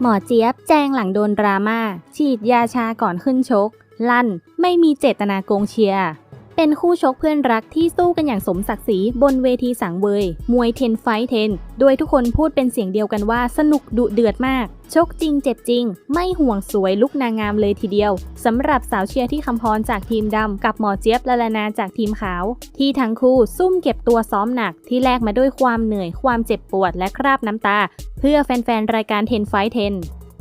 หมอเจี๊ยบแจงหลังโดนดราม่าฉีดยาชาก่อนขึ้นชก ลั่น ไม่มีเจตนาโกงเชียร์ เป็นคู่ชกเพื่อนรักที่สู้กันอย่างสมศักดิ์ศรีบนเวทีสังเวย มวยเทนไฟเทน โดยทุกคนพูดเป็นเสียงเดียวกันว่าสนุกดุเดือดมาก ชกจริงเจ็บจริง ไม่ห่วงสวยลุกนางงามเลยทีเดียวสำหรับสาวเชียร์ที่คำพรจากทีมดำกับหมอเจี๊ยบละลานาจากทีมขาว ที่ทั้งคู่ซุ่มเก็บตัวซ้อมหนักที่แลกมาด้วยความเหนื่อยความเจ็บปวดและคราบน้ำตา เพื่อแฟนๆรายการเทนไฟเทน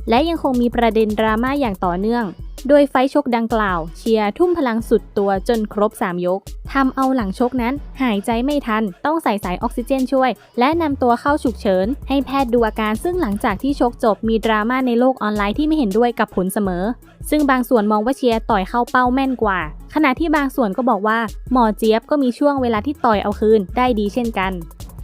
และยังคงมีประเด็นดราม่าอย่างต่อเนื่อง โดยไฟชกดังกล่าว เชียร์ทุ่มพลังสุดตัวจนครบ 3 ยกทำเอาหลังชกนั้นหายใจไม่ทัน ต้องใส่สายออกซิเจนช่วย และนำตัวเข้าฉุกเฉิน ให้แพทย์ดูอาการซึ่งหลังจากที่ชกจบมีดราม่าในโลกออนไลน์ที่ไม่เห็นด้วยกับผลเสมอ ซึ่งบางส่วนมองว่าเชียร์ต่อยเข้าเป้าแม่นกว่า ขณะที่บางส่วนก็บอกว่าหมอเจี๊ยบก็มีช่วงเวลาที่ต่อยเอาคืนได้ดีเช่นกัน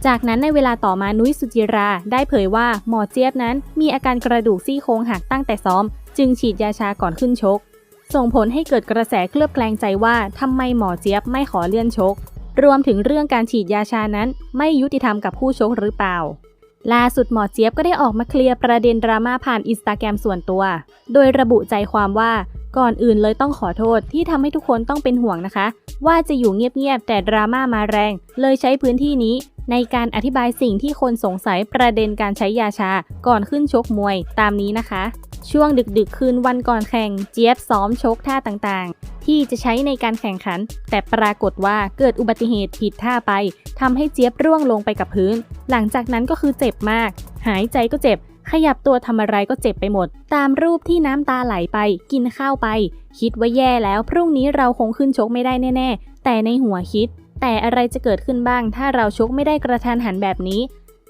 จากนั้นในเวลาต่อมานุ้ยสุจิราได้เผยว่าหมอเจี๊ยบนั้นมีอาการกระดูกซี่โครงหักตั้งแต่ซ้อม จึงฉีดยาชาก่อนขึ้นชก ส่งผลให้เกิดกระแสเคลือบแคลงใจว่าทำไมหมอเจี๊ยบไม่ขอเลื่อนชก รวมถึงเรื่องการฉีดยาชานั้น ไม่ยุติธรรมกับผู้ชกหรือเปล่าล่าสุดหมอเจี๊ยบก็ได้ออกมาเคลียร์ประเด็นดราม่าผ่านอินสตาแกรมส่วนตัว โดยระบุใจความว่าก่อนอื่นเลยต้องขอโทษที่ทำให้ทุกคนต้องเป็นห่วงนะคะ ว่าจะอยู่เงียบๆแต่ดราม่ามาแรง เลยใช้พื้นที่นี้ ในการอธิบายสิ่งที่คนสงสัยประเด็นการใช้ยาชาก่อนขึ้นชกมวยตามนี้นะคะ ช่วงดึกๆ คืนวันก่อนแข่งเจี๊ยบซ้อมชกท่าต่างๆ ที่จะใช้ในการแข่งขัน แต่ปรากฏว่าเกิดอุบัติเหตุผิดท่าไปทำให้เจี๊ยบร่วงลงไปกับพื้น หลังจากนั้นก็คือเจ็บมาก หายใจก็เจ็บ ขยับตัวทำอะไรก็เจ็บไปหมด ตามรูปที่น้ำตาไหลไป กินข้าวไป คิดว่าแย่แล้วพรุ่งนี้เราคงขึ้นชกไม่ได้แน่ ๆ แต่ในหัวคิด แต่อะไรจะเกิดขึ้นบ้างถ้าเราชกไม่ได้กระทันหันแบบนี้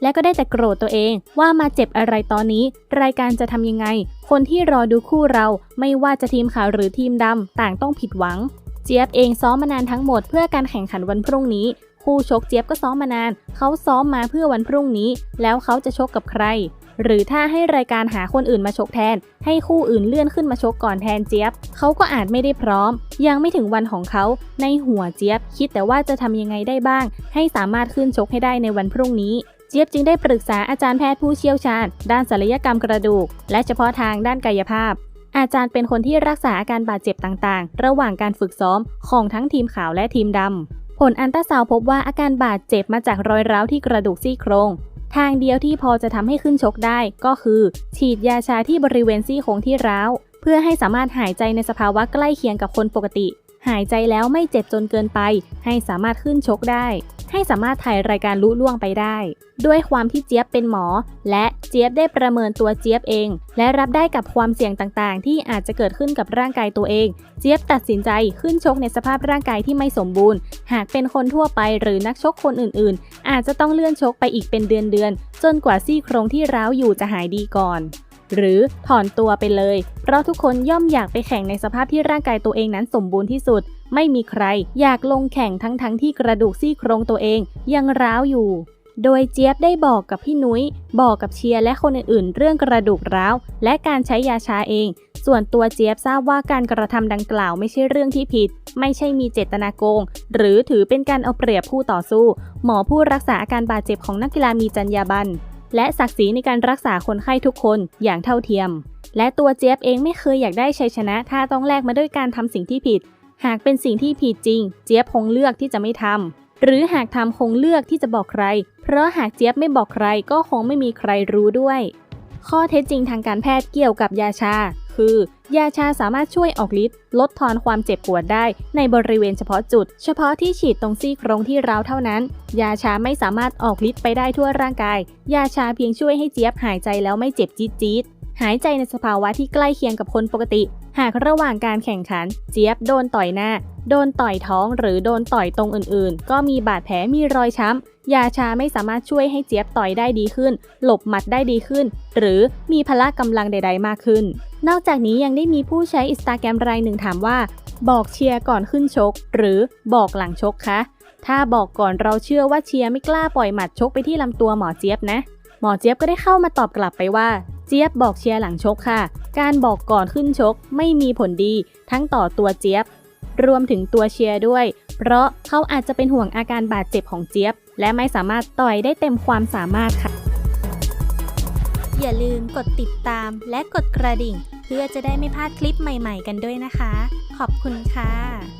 และก็ได้แต่โกรธตัวเองว่ามาเจ็บอะไรตอนนี้ รายการจะทำยังไง คนที่รอดูคู่เราไม่ว่าจะทีมขาวหรือทีมดำต่างต้องผิดหวัง เจี๊ยบเองซ้อมมานานทั้งหมดเพื่อการแข่งขันวันพรุ่งนี้ คู่ชกเจี๊ยบก็ซ้อมมานาน เขาซ้อมมาเพื่อวันพรุ่งนี้ แล้วเขาจะชกกับใคร หรือถ้าให้รายการหาคนอื่นมาชกแทน ให้คู่อื่นเลื่อนขึ้นมาชกก่อนแทนเจี๊ยบ เขาก็อาจไม่ได้พร้อม ยังไม่ถึงวันของเขา ในหัวเจี๊ยบ คิดแต่ว่าจะทำยังไงได้บ้าง ให้สามารถขึ้นชกให้ได้ในวันพรุ่งนี้เจี๊ยบจึงได้ปรึกษาอาจารย์แพทย์ผู้เชี่ยวชาญ ด้านศัลยกรรมกระดูก และเฉพาะทางด้านกายภาพ อาจารย์เป็นคนที่รักษาอาการบาดเจ็บต่างๆ ระหว่างการฝึกซ้อมของทั้งทีมขาวและทีมดำผลอันตราซาวพบว่าอาการบาดเจ็บมาจากรอยร้าวที่กระดูกซี่โครง ทางเดียวที่พอจะทำให้ขึ้นชกได้ก็คือ ฉีดยาชาที่บริเวณซี่โครงที่ร้าว เพื่อให้สามารถหายใจในสภาวะใกล้เคียงกับคนปกติ หายใจแล้วไม่เจ็บจนเกินไป ให้สามารถขึ้นชกได้ ให้สามารถถ่ายรายการลุล่วงไปได้ ด้วยความที่เจี๊ยบเป็นหมอ และเจี๊ยบได้ประเมินตัวเจี๊ยบเอง และรับได้กับความเสี่ยงต่างๆ ที่อาจจะเกิดขึ้นกับร่างกายตัวเอง เจี๊ยบตัดสินใจขึ้นชกในสภาพร่างกายที่ไม่สมบูรณ์ หากเป็นคนทั่วไปหรือนักชกคนอื่นๆ อาจจะต้องเลื่อนชกไปอีกเป็นเดือนๆจนกว่าซี่โครงที่ร้าวอยู่จะหายดีก่อน หรือถอนตัวไปเลย เพราะทุกคนย่อมอยากไปแข่งในสภาพที่ร่างกายตัวเองนั้นสมบูรณ์ที่สุด ไม่มีใคร อยากลงแข่งทั้งๆทที่กระดูกซี่โครงตัวเอง ยังร้าวอยู่ โดยเจี๊ยบได้บอกกับพี่นุ้ย บอกกับเชียร์และคนอื่นๆ เรื่องกระดูกร้าว และการใช้ยาชาเอง ส่วนตัวเจี๊ยบทราบว่าการกระทำดังกล่าวไม่ใช่เรื่องที่ผิด ไม่ใช่มีเจตนาโกง หรือถือเป็นการเอาเปรียบผู้ต่อสู้ หมอผู้รักษาอาการบาดเจ็บของนักกีฬามีจรรยาบรรณ และศักดิ์ศรีในการรักษาคนไข้ทุกคนอย่างเท่าเทียม และตัวเจี๊ยบเองไม่เคยอยากได้ชัยชนะ ถ้าต้องแลกมาด้วยการทำสิ่งที่ผิด หากเป็นสิ่งที่ผิดจริง เจี๊ยบคงเลือกที่จะไม่ทำหรือหากทำคงเลือกที่จะบอกใคร เพราะหากเจี๊ยบไม่บอกใครก็คงไม่มีใครรู้ด้วย ข้อเท็จจริงทางการแพทย์เกี่ยวกับยาชา คือ ยาชาสามารถช่วยออกฤทธิ์ลดทอนความเจ็บปวดได้ในบริเวณเฉพาะจุด เฉพาะที่ฉีดตรงซี่โครงที่ร้าวเท่านั้น ยาชาไม่สามารถออกฤทธิ์ไปได้ทั่วร่างกาย ยาชาเพียงช่วยให้เจี๊ยบหายใจแล้วไม่เจ็บจี๊ดจี๊ดหายใจในสภาวะที่ใกล้เคียงกับคนปกติ หากระหว่างการแข่งขัน เจี๊ยบโดนต่อยหน้า โดนต่อยท้องหรือโดนต่อยตรงอื่นๆ ก็มีบาดแผลมีรอยช้ำ ยาชาไม่สามารถช่วยให้เจี๊ยบต่อยได้ดีขึ้น หลบหมัดได้ดีขึ้น หรือมีพละกำลังใด ๆ มากขึ้น นอกจากนี้ยังได้มีผู้ใช้อินสตาแกรมรายหนึ่งถามว่า บอกเชียร์ก่อนขึ้นชก หรือบอกหลังชกคะ ถ้าบอกก่อนเราเชื่อว่าเชียร์ไม่กล้าปล่อยหมัดชกไปที่ลำตัวหมอเจี๊ยบนะ หมอเจี๊ยบก็ได้เข้ามาตอบกลับไปว่าเจี๊ยบบอกเชียร์หลังชกค่ะ การบอกก่อนขึ้นชกไม่มีผลดี ทั้งต่อตัวเจี๊ยบ รวมถึงตัวเชียร์ด้วย เพราะเขาอาจจะเป็นห่วงอาการบาดเจ็บของเจี๊ยบ และไม่สามารถต่อยได้เต็มความสามารถค่ะ อย่าลืมกดติดตามและกดกระดิ่ง เพื่อจะได้ไม่พลาดคลิปใหม่ ๆ กันด้วยนะคะ ขอบคุณค่ะ